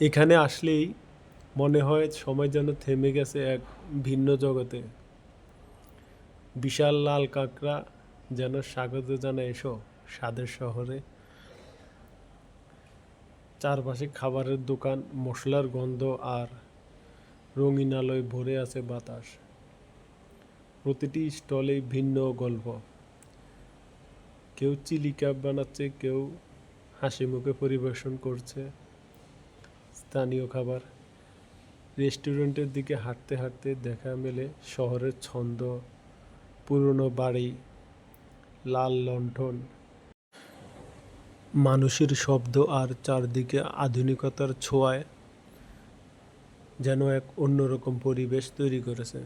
এখানে আসলেই মনে হয় সময় যেন থেমে গেছে এক ভিন্ন জগতে। বিশাল লাল কাঁকড়া যেন স্বাগত জানায়, এসো স্বাদের শহরে। চারপাশে খাবারের দোকান, মশলার গন্ধ আর রঙিন আলোয় ভরে আছে বাতাস। প্রতিটি স্টলেই ভিন্ন গল্প। কেউ চিলি কাপ বানাচ্ছে, কেউ হাসি মুখে পরিবেশন করছে। স্থানীয় খাবার। রেস্টুরেন্টের দিকে হাঁটতে হাঁটতে দেখা মেলে শহরের ছন্দ, পুরনো বাড়ি, লাল লণ্ঠন। মানুষের শব্দ আর চারদিকে আধুনিকতার ছোঁয়ায় যেন এক অন্যরকম পরিবেশ তৈরি করেছে।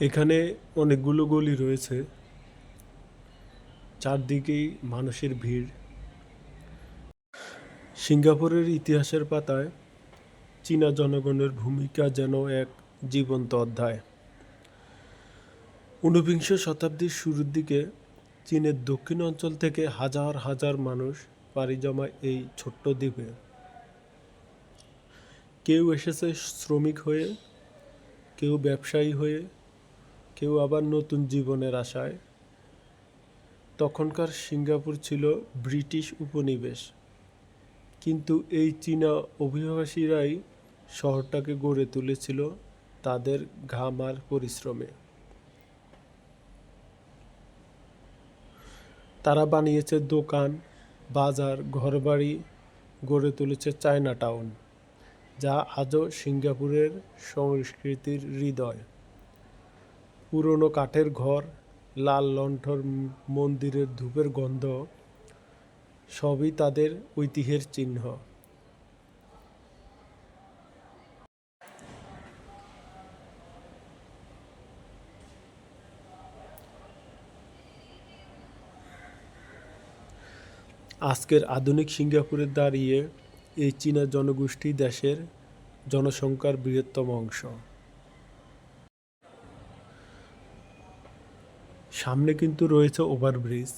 এখানে অনেকগুলো গলি রয়েছে। চারদিকেই মানুষের ভিড়। সিঙ্গাপুরের ইতিহাসের পাতায় চীনা জনগণের ভূমিকা যেন এক জীবন্ত অধ্যায়। ঊনবিংশ শতাব্দীর শুরুর দিকে চীনের দক্ষিণ অঞ্চল থেকে হাজার হাজার মানুষ পাড়ি জমায় এই ছোট্ট দ্বীপে। কেউ এসেছে শ্রমিক হয়ে, কেউ ব্যবসায়ী হয়ে কেউ আবার নতুন জীবনের আশায়। তখনকার সিঙ্গাপুর ছিল ব্রিটিশ উপনিবেশ। কিন্তু এই চীনা অভিবাসীরাই শহরটাকে গড়ে তুলেছিল তাদের ঘাম আর পরিশ্রমে। তারা বানিয়েছে দোকান, বাজার, ঘরবাড়ি, গড়ে তুলেছে চায়না টাউন যা আজও সিঙ্গাপুরের সংস্কৃতির হৃদয়। পুরনো কাঠের ঘর, লাল লণ্ঠন, মন্দিরের ধূপের গন্ধ, সবই তাদের ঐতিহ্যের চিহ্ন। আজকের আধুনিক সিঙ্গাপুরে দাঁড়িয়ে এই চীনা জনগোষ্ঠী দেশের জনসংখ্যার বৃহত্তম অংশ। সামনে কিন্তু রয়েছে ওভারব্রিজ।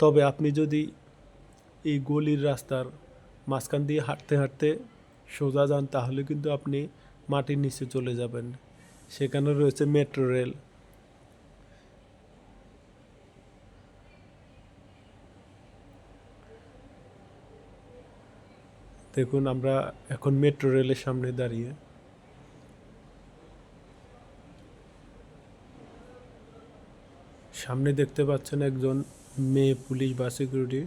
তবে আপনি যদি এই গলির রাস্তার মাঝখান দিয়ে হাঁটতে হাঁটতে সোজা যান, তাহলে কিন্তু আপনি মাটির নিচে চলে যাবেন। সেখানে রয়েছে মেট্রো রেল। দেখুন, আমরা এখন মেট্রো রেলের সামনে দাঁড়িয়ে। সামনে দেখতে পাচ্ছেন একজন মেয়ে পুলিশ বা সিকিউরিটি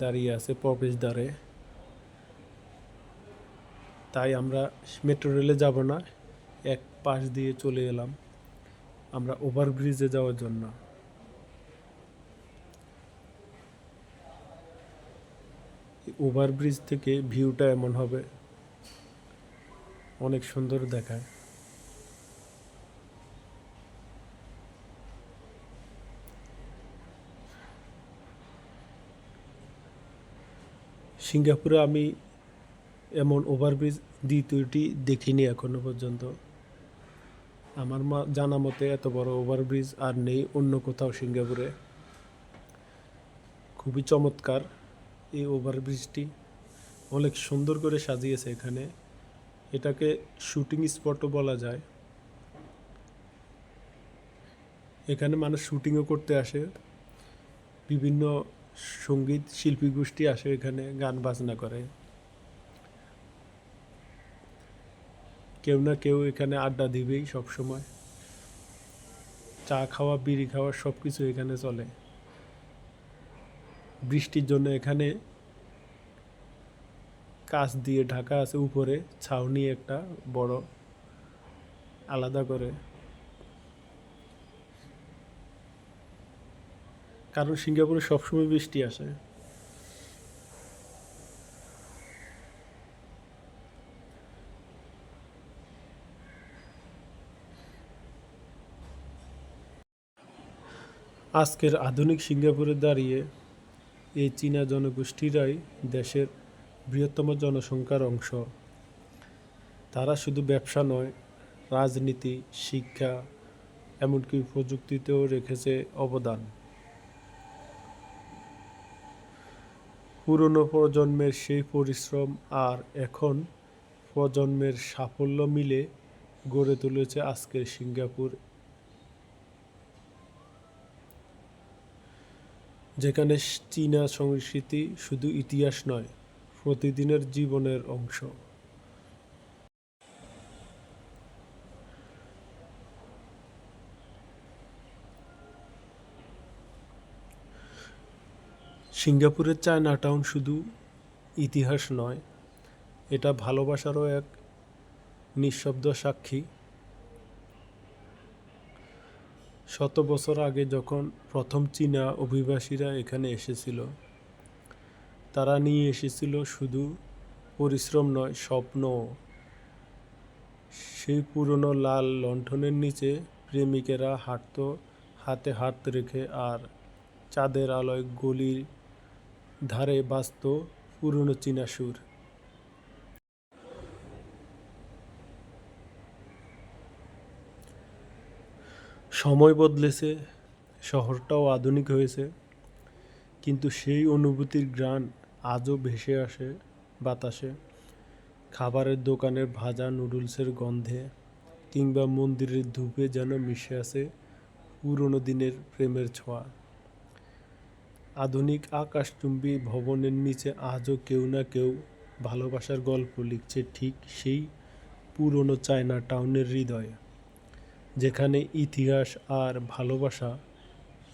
দাঁড়িয়ে আছে প্রবেশদ্বারে তাই আমরা মেট্রো রেলে যাব না, এক পাশ দিয়ে চলে এলাম আমরা ওভারব্রিজে যাওয়ার জন্য। ওভারব্রিজ থেকে ভিউটা এমন হবে, অনেক সুন্দর দেখায়। সিঙ্গাপুরে আমি এমন ওভারব্রিজ দ্বিতীয়টি দেখিনি এখনও পর্যন্ত। আমার মা জানা মতে এত বড় ওভারব্রিজ আর নেই অন্য কোথাও সিঙ্গাপুরে। খুবই চমৎকার এই ওভারব্রিজটি অনেক সুন্দর করে সাজিয়েছে এখানে। এটাকে শুটিং স্পটও বলা যায়। এখানে মানুষ শুটিংও করতে আসে। বিভিন্ন সংগীত শিল্পী গোষ্ঠী আসে এখানে, গান বাজনা করে। কেউ না কেউ এখানে আড্ডা দিবেই সব সময় চা খাওয়া, বিড়ি খাওয়া সব কিছু এখানে চলে। বৃষ্টির জন্য এখানে কাচ দিয়ে ঢাকা আছে উপরে, ছাউনি একটা বড়, আলাদা করে। কারণ সিঙ্গাপুরে সবসময় বৃষ্টি আসে। আজকের আধুনিক সিঙ্গাপুরে দাঁড়িয়ে এই চীনা জনগোষ্ঠীরাই দেশের বৃহত্তম জনসংখ্যার অংশ। তারা শুধু ব্যবসা নয়, রাজনীতি, শিক্ষা, এমনকি প্রযুক্তিতেও রেখেছে অবদান। পুরনো প্রজন্মের সেই পরিশ্রম আর এখন প্রজন্মের সাফল্য মিলে গড়ে তুলেছে আজকের সিঙ্গাপুর। যেখানে চীনা সংস্কৃতি শুধু ইতিহাস নয়, প্রতিদিনের জীবনের অংশ। সিঙ্গাপুরের চায়না টাউন শুধু ইতিহাস নয়, এটা ভালোবাসারও এক নিঃশব্দ সাক্ষী। শত বছর আগে যখন প্রথম চীনা অভিবাসীরা এখানে এসেছিল, তারা নিয়ে এসেছিল শুধু পরিশ্রম নয় স্বপ্ন সেই পুরনো লাল লণ্ঠনের নিচে প্রেমিকেরা হাঁটতো, হাতে হাত রেখে আর চাঁদের আলোয় গলির ধারে বাজত পুরনো চীনা সুর সময় বদলেছে, শহরটাও আধুনিক হয়েছে, কিন্তু সেই অনুভূতির গ্রান আজও ভেসে আসে বাতাসে। খাবারের দোকানের ভাজা নুডলসের গন্ধে কিংবা মন্দিরের ধূপে যেন মিশে আছে পুরনো দিনের প্রেমের ছোঁয়া। আধুনিক আকাশচুম্বী ভবনের নিচে আজও কেউ না কেউ ভালোবাসার গল্প লিখছে ঠিক সেই পুরনো চায়না টাউনের হৃদয়ে, যেখানে ইতিহাস আর ভালোবাসা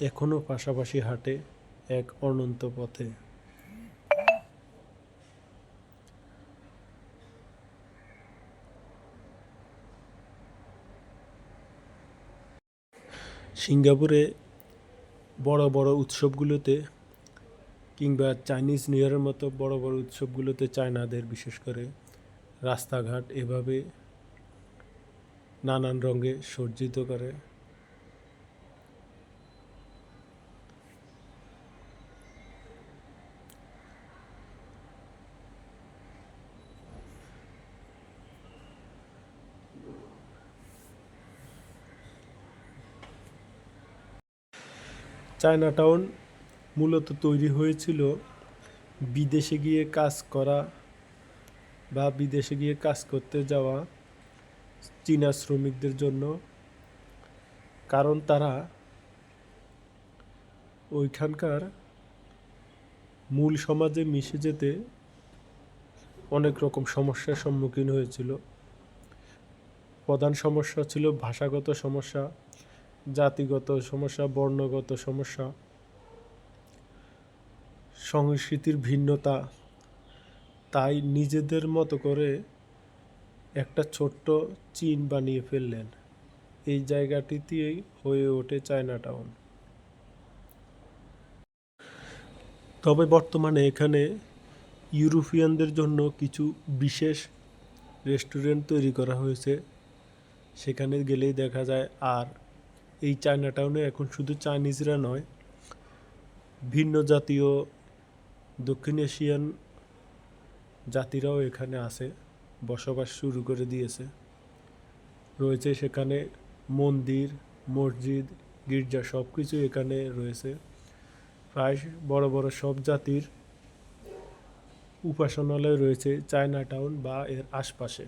এখনও পাশাপাশি হাঁটে এক অনন্ত পথে। সিঙ্গাপুরে বড় বড় উৎসবগুলোতে কিংবা চাইনিজ নিউ ইয়ারের মতো বড় বড় উৎসবগুলোতে চায়নাদের, বিশেষ করে রাস্তাঘাট এভাবে নানান রঙে সজ্জিত করে। চায়না টাউন মূলত তৈরি হয়েছিল বিদেশে গিয়ে কাজ করা বা বিদেশে গিয়ে কাজ করতে যাওয়া চীনা শ্রমিকদের জন্য। কারণ তারা ওইখানকার মূল সমাজে মিশে যেতে অনেক রকম সমস্যার সম্মুখীন হয়েছিল। প্রধান সমস্যা ছিল ভাষাগত সমস্যা, জাতিগত সমস্যা, বর্ণগত সমস্যা। সংস্কৃতির ভিন্নতা, তাই নিজেদের মতো করে একটা ছোট্ট চীন বানিয়ে ফেললেন। এই জায়গাটিতেই হয়ে ওঠে চায়না টাউন তবে বর্তমানে এখানে ইউরোপিয়ানদের জন্য কিছু বিশেষ রেস্টুরেন্ট তৈরি করা হয়েছে। সেখানে গেলেই দেখা যায়, আর এই চায়না টাউনে এখন শুধু চাইনিজরা নয়, ভিন্ন জাতীয় দক্ষিণ এশিয়ান জাতিরাও এখানে আছে, বসবাস শুরু করে দিয়েছে। রয়েছে সেখানে মন্দির, মসজিদ, গির্জা সব কিছু এখানে রয়েছে। প্রায় বড় বড় সব জাতির উপাসনালয় রয়েছে চায়না টাউন বা এর আশপাশে।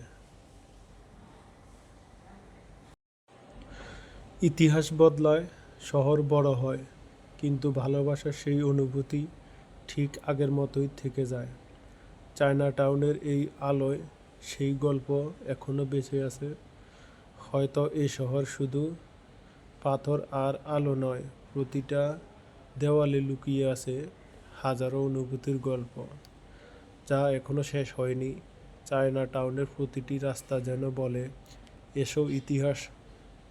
ইতিহাস বদলায়, শহর বড় হয়, কিন্তু ভালোবাসার সেই অনুভূতি ঠিক আগের মতোই থেকে যায়। চায়না টাউনের এই আলোয় সেই গল্প এখনও বেঁচে আছে। হয়তো এই শহর শুধু পাথর আর আলো নয়, প্রতিটা দেওয়ালে লুকিয়ে আছে হাজারো অনুভূতির গল্প। যা এখনও শেষ হয়নি। চায়না টাউনের প্রতিটি রাস্তা যেন বলে, এসো ইতিহাস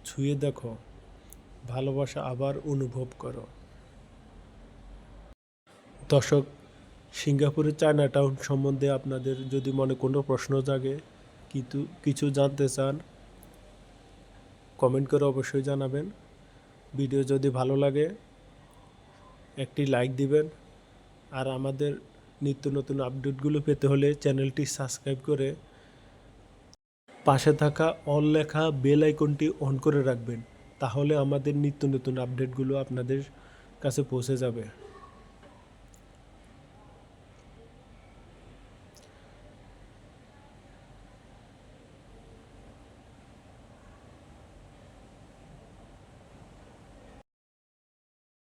ছুঁয়ে দেখো। ভালোবাসা আবার অনুভব করো। দর্শক, সিঙ্গাপুরের চায়না টাউন সম্বন্ধে আপনাদের যদি মনে কোনো প্রশ্ন জাগে, কিন্তু কিছু জানতে চান কমেন্ট করে অবশ্যই জানাবেন। ভিডিও যদি ভালো লাগে, একটি লাইক দিবেন। আর আমাদের নিত্য নতুন আপডেটগুলো পেতে হলে চ্যানেলটি সাবস্ক্রাইব করে পাশে থাকা অল লেখা বেল আইকনটি অন করে রাখবেন। তাহলে আমাদের নিত্য নতুন আপডেটগুলো আপনাদের কাছে পৌঁছে যাবে।